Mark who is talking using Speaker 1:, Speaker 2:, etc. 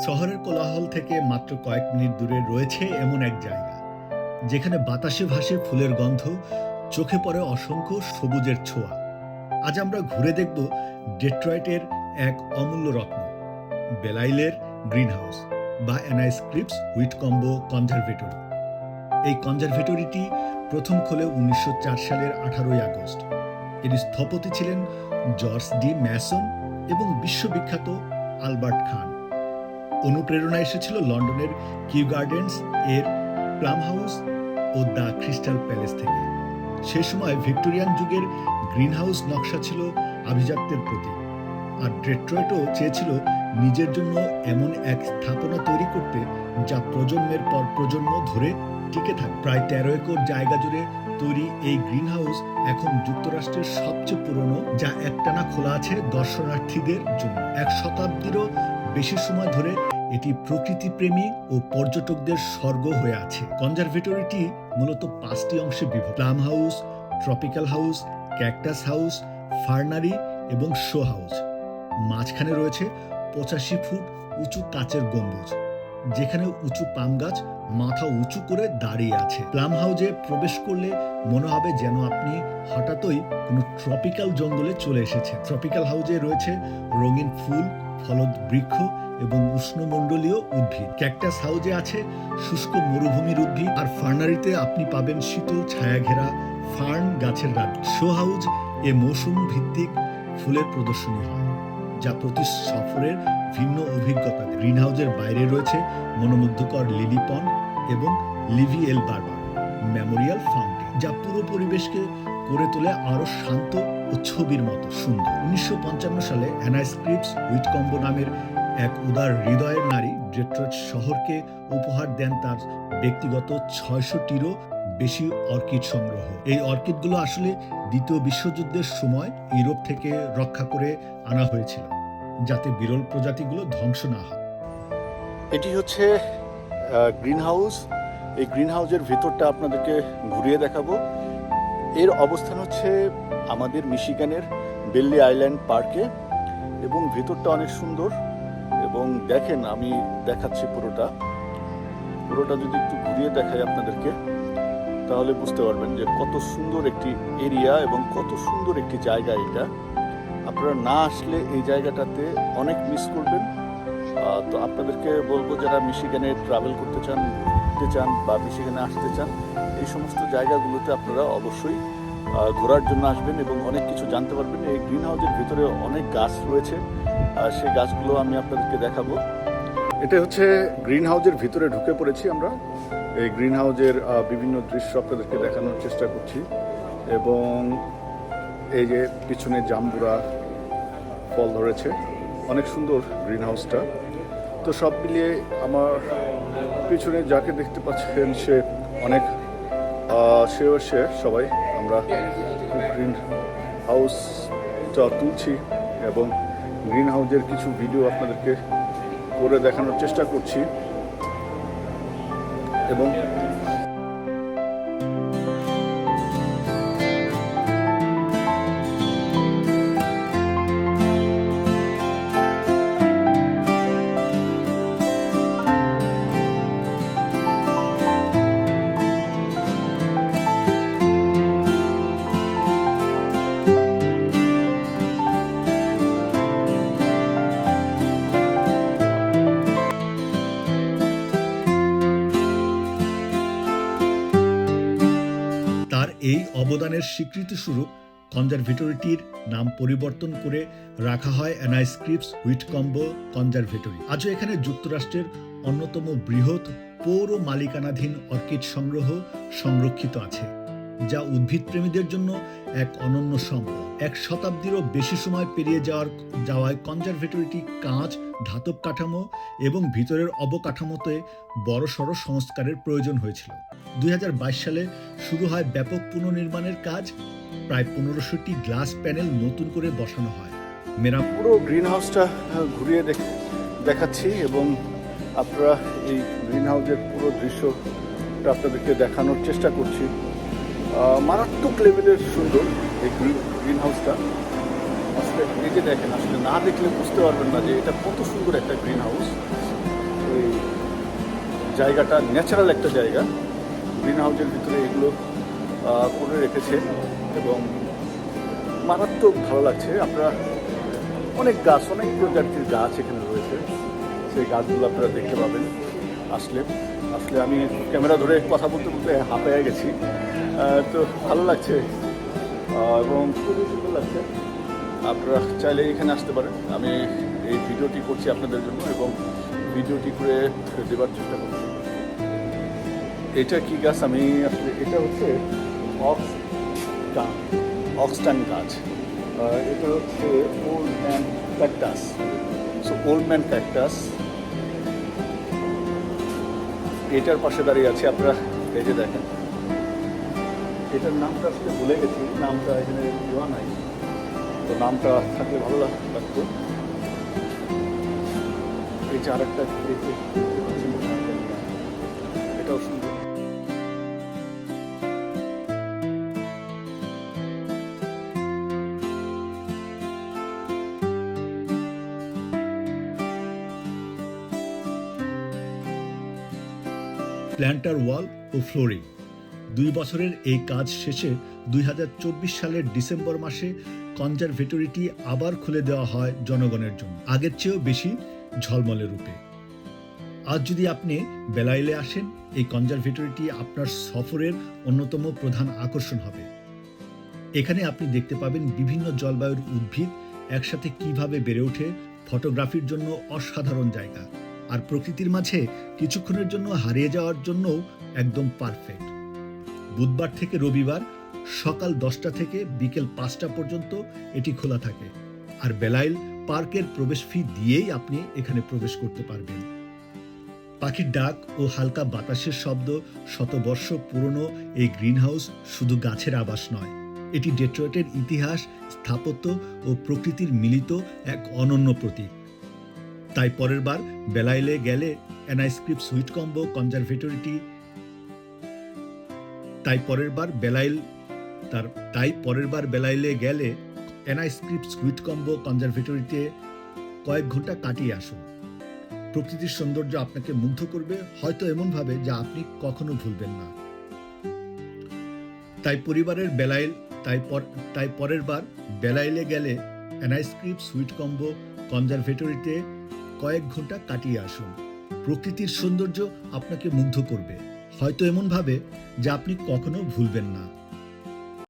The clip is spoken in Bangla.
Speaker 1: শহরের কোলাহল থেকে মাত্র কয়েক মিনিট দূরে রয়েছে এমন এক জায়গা, যেখানে বাতাসে ভাসে ফুলের গন্ধ, চোখে পড়ে অসংখ্য সবুজের ছোঁয়া। আজ আমরা ঘুরে দেখব ডেট্রয়েটের এক অমূল্য রত্ন, বেলাইলের গ্রিনহাউস বা অ্যানাইস্ক্রিপস হুইটকম্বো কনজারভেটরি। এই কনজারভেটরিটি প্রথম খোলে উনিশশো চার সালের আঠারোই আগস্ট। এর স্থপতি ছিলেন জর্জ ডি ম্যাসন এবং বিশ্ববিখ্যাত আলবার্ট খান। অনুপ্রেরণা এসেছিল লন্ডনের কিউ গার্ডেন্স, এর প্লাম হাউস ও দ্য ক্রিস্টাল প্যালেস থেকে। সে সময় ভিক্টোরিয়ান যুগের গ্রিনহাউস নকশা ছিল আভিজাত্যের প্রতীক। আর ডেট্রয়েটও চেয়েছিল নিজের জন্য এমন এক স্থাপনা তৈরি করতে যা প্রজন্মের পর প্রজন্ম ধরে টিকে থাকে। প্রায় তেরো একর জায়গা জুড়ে তৈরি এই গ্রিনহাউস এখন যুক্তরাষ্ট্রের সবচেয়ে পুরনো, যা একটানা খোলা আছে দর্শনার্থীদের জন্য। এক শতাব্দীরও বেশি সময় ধরে এটি প্রকৃতিপ্রেমী ও পর্যটকদের স্বর্গ হয়ে আছে। কনজারভেটরিটি মূলত পাঁচটি অংশে বিভক্ত। Palm house, tropical house, cactus house, fernery এবং শো হাউস। মাঝখানে রয়েছে পঁচাশি ফুট উঁচু কাচের গম্বুজ, যেখানে উঁচু পাম গাছ মাথা উঁচু করে দাঁড়িয়ে আছে। প্লাম হাউজে প্রবেশ করলে মনে হবে যেন আপনি হঠাৎই কোনো ট্রপিক্যাল জঙ্গলে চলে এসেছে ট্রপিক্যাল হাউজে রয়েছে রঙিন ফুল, ফলদ বৃক্ষ এবং উষ্ণমণ্ডলীয় উদ্ভিদ। ক্যাকটাস হাউজে আছে শুষ্ক মরুভূমির উদ্ভিদ আর ফার্নারিতে আপনি পাবেন শীতল ছায়াঘেরা ফার্ন গাছের রাত শো হাউজ এ মৌসুম ভিত্তিক ফুলের প্রদর্শনী হয়, যা প্রতি সফরের ভিন্ন অভিজ্ঞতা গ্রিন হাউজের বাইরে রয়েছে মনোমুগ্ধকর লিলিপন এবং Levi L Barbour memorial fountain, যা পুরো পরিবেশকে করে তোলে আরও শান্ত ও ছবির মতো সুন্দর। উনিশশো পঞ্চান্ন সালে অ্যানাস্ক্রিপস উইটকম্বো নামের এক উদার হৃদয়ের নারী ডেট্রয়েট শহরকে উপহার দেন তার ব্যক্তিগত ছয়শটিরও বেশি অর্কিড সংগ্রহ। এই অর্কিডগুলো আসলে দ্বিতীয় বিশ্বযুদ্ধের সময় ইউরোপ থেকে রক্ষা করে আনা হয়েছিল, যাতে বিরল প্রজাতিগুলো ধ্বংস না হয়।
Speaker 2: এটি হচ্ছে গ্রিন হাউস এই গ্রিন হাউসের ভিতরটা আপনাদেরকে ঘুরিয়ে দেখাবো। এর অবস্থান হচ্ছে আমাদের মিশিগানের বেল্লি আইল্যান্ড পার্কে এবং ভেতরটা অনেক সুন্দর। এবং দেখেন আমি দেখাচ্ছি পুরোটা। পুরোটা যদি একটু ঘুরিয়ে দেখাই আপনাদেরকে, তাহলে বুঝতে পারবেন যে কত সুন্দর একটি এরিয়া এবং কত সুন্দর একটি জায়গা এটা। আপনারা না আসলে এই জায়গাটাতে অনেক মিস করবেন। তো আপনাদেরকে বলব, যারা মিশিগানে ট্রাভেল করতে চান, ঘুরতে চান বা মিশিগানে আসতে চান, এই সমস্ত জায়গাগুলোতে আপনারা অবশ্যই ঘোরার জন্য আসবেন এবং অনেক কিছু জানতে পারবেন। এই গ্রিন হাউসের ভিতরে অনেক গাছ রয়েছে। সেই গাছগুলো আমি আপনাদেরকে দেখাবো। এটা হচ্ছে গ্রিন হাউসের ভিতরে ঢুকে পড়েছি আমরা। এই গ্রিন হাউসের আহ, বিভিন্ন দৃশ্য আপনাদেরকে দেখানোর চেষ্টা করছি। এবং এই যে পিছনে জাম্বুরা ফল ধরেছে অনেক সুন্দর গ্রিন হাউসটা তো সব মিলিয়ে আমার পিছনে যাকে দেখতে পাচ্ছেন সে অনেক সেও সে সবাই। আমরা গ্রিন হাউসটা তুলছি এবং গ্রিন হাউজের কিছু ভিডিও আপনাদেরকে করে দেখানোর চেষ্টা করছি। এবং
Speaker 1: অবদানের স্বীকৃতিস্বরূপ কনজারভেটরিটির নাম পরিবর্তন করে রাখা হয় অ্যানাইস্ক্রিপস হুইটকম্বো কনজারভেটরি। আজও এখানে যুক্তরাষ্ট্রের অন্যতম বৃহৎ পৌর মালিকানাধীন অর্কিড সংগ্রহ সংরক্ষিত আছে। যা উদ্ভিদপ্রেমীদের জন্য এক অনন্য সম্পদ। এক শতাব্দীরও বেশি সময় পেরিয়ে যাওয়ার, যাওয়ায় কনজারভেটরিটি কাঁচ, ধাতব কাঠামো এবং ভিতরের অবকাঠামোতে বড়সড় সংস্কারের প্রয়োজন হয়েছিল। দুই হাজার বাইশ সালে শুরু হয় ব্যাপক পুনর্নির্মাণের কাজ। প্রায় পনেরোশোটি গ্লাস প্যানেল নতুন করে বসানো হয়। মেরামত
Speaker 2: পুরো গ্রিন হাউসটা ঘুরিয়ে দেখ- দেখাচ্ছি এবং আপনারা এই গ্রিন হাউসের পুরো দৃশ্যটা আপনাদেরকে দেখানোর চেষ্টা করছি। মারাত্মক লেভেলের সুন্দর এই গ্রিন গ্রিন হাউসটা আসলে যে দেখেন, আসলে না দেখলে বুঝতে পারবেন না যে এটা কত সুন্দর একটা গ্রিন হাউস ওই জায়গাটা ন্যাচারাল একটা জায়গা। গ্রিন হাউসের ভিতরে এগুলো করে রেখেছে এবং মারাত্মক ভালো লাগছে। আপনারা, অনেক গাছ, অনেক প্রজাতির গাছ এখানে রয়েছে। সেই গাছগুলো আপনারা দেখতে পাবেন। আসলে আসলে আমি ক্যামেরা ধরে কথা বলতে বলতে হাঁপায় গেছি। তো ভালো লাগছে। এবং খুবই সুন্দর লাগছে। আপনারা চাইলে এখানে আসতে পারেন। আমি এই ভিডিওটি করছি আপনাদের জন্য এবং ভিডিওটি করে দেবার চেষ্টা করছি। এটা কি গাছ? আমি আসলে এটা হচ্ছে অক্সটান অক্সটান গাছ। এটা হচ্ছে old man cactus. So old man cactus এটার পাশে দাঁড়িয়ে আছে। আপনারা এই যে দেখেন। এটার নামটা আসলে ভুলে গেছি, নামটা এখানে দেওয়া নাই। তো নামটা থাকলে ভালো লাগ- লাগতো। এই যে আরেকটা এটাও সুন্দর।
Speaker 1: প্ল্যান্টার ওয়াল ও ফ্লোরিং। দুই বছরের এই কাজ শেষে দুই হাজার চব্বিশ সালের ডিসেম্বর মাসে কনজারভেটরিটি আবার খুলে দেওয়া হয় জনগণের জন্য। আগের চেয়েও বেশি ঝলমলে রূপে। আজ যদি আপনি বেলাইলে আসেন, এই কনজারভেটরিটি আপনার সফরের অন্যতম প্রধান আকর্ষণ হবে। এখানে আপনি দেখতে পাবেন বিভিন্ন জলবায়ুর উদ্ভিদ একসাথে কীভাবে বেড়ে ওঠে, ফটোগ্রাফির জন্য অসাধারণ জায়গা, আর প্রকৃতির মাঝে কিছুক্ষণের জন্য হারিয়ে যাওয়ার জন্য একদম পারফেক্ট। বুধবার থেকে রবিবার সকাল দশটা থেকে বিকেল পাঁচটা পর্যন্ত এটি খোলা থাকে। আর বেলাইল পার্কের প্রবেশ ফি দিয়েই আপনি এখানে প্রবেশ করতে পারবেন। পাখির ডাক ও হালকা বাতাসের শব্দ শতবর্ষ পুরনো এই গ্রিনহাউস শুধু গাছের আবাস নয়, এটি ডেট্রয়েটের ইতিহাস, স্থাপত্য ও প্রকৃতির মিলিত এক অনন্য প্রতীক। তাই পরের বার বেলাইলে গেলে অ্যানাইস্ক্রিপ সুইট কম্বো, কনজারভেটরিটি তাই পরের বার বেলাইল তার, তাই পরের বার বেলাইলে গেলে অ্যানাইস্ক্রিপ সুইট কম্বো কনজারভেটরিতে কয়েক ঘণ্টা কাটিয়ে আসুন। প্রকৃতির সৌন্দর্য আপনাকে মুগ্ধ করবে হয়তো এমনভাবে যা আপনি কখনো ভুলবেন না। তাই পরিবারের বেলাইল, তাই তাই পরের বার বেলাইলে গেলে অ্যানাইস্ক্রিপ সুইট কম্বো কনজারভেটরিতে কয়েক ঘণ্টা কাটিয়ে আসুন। প্রকৃতির সৌন্দর্য আপনাকে মুগ্ধ করবে। হয়তো এমনভাবে যা আপনি কখনো ভুলবেন না।